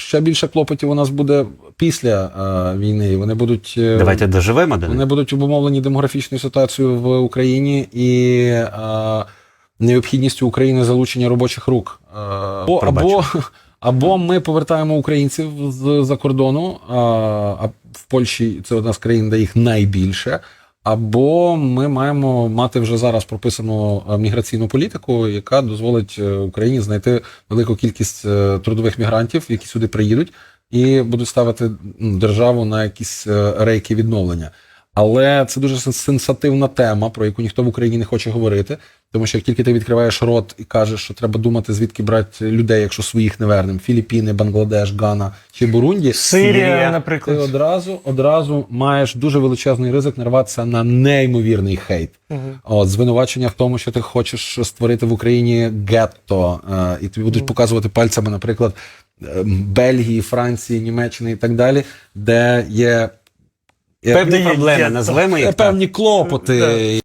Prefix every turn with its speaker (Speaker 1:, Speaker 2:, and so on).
Speaker 1: ще більше клопотів у нас буде після е, війни. Вони будуть е,
Speaker 2: Давайте доживемо до
Speaker 1: вони
Speaker 2: них.
Speaker 1: будуть обумовлені демографічною ситуацією в Україні і е, необхідністю України залучення робочих рук. Е, або, або, або ми повертаємо українців з-за кордону, а, а в Польщі це одна з країн, де їх найбільше. Або ми маємо мати вже зараз прописану е, міграційну політику, яка дозволить е, Україні знайти велику кількість е, трудових мігрантів, які сюди приїдуть, і будуть ставити державу на якісь рейки відновлення. Але це дуже сенсативна тема, про яку ніхто в Україні не хоче говорити. Тому що як тільки ти відкриваєш рот і кажеш, що треба думати, звідки брати людей, якщо своїх не вернемо, Філіппіни, Бангладеш, Гана чи Бурунді,
Speaker 3: Сирія,
Speaker 2: Сирія.
Speaker 1: ти
Speaker 3: наприклад.
Speaker 1: одразу, одразу маєш дуже величезний ризик нарватися на неймовірний хейт.
Speaker 3: Мгм.
Speaker 1: От, звинувачення в тому, що ти хочеш створити в Україні гетто, е, і тобі будуть показувати пальцями, наприклад, е, Бельгії, Франції, Німеччини і так далі, де є.
Speaker 2: Певні проблеми, назвемо їх так.
Speaker 1: певні клопоти,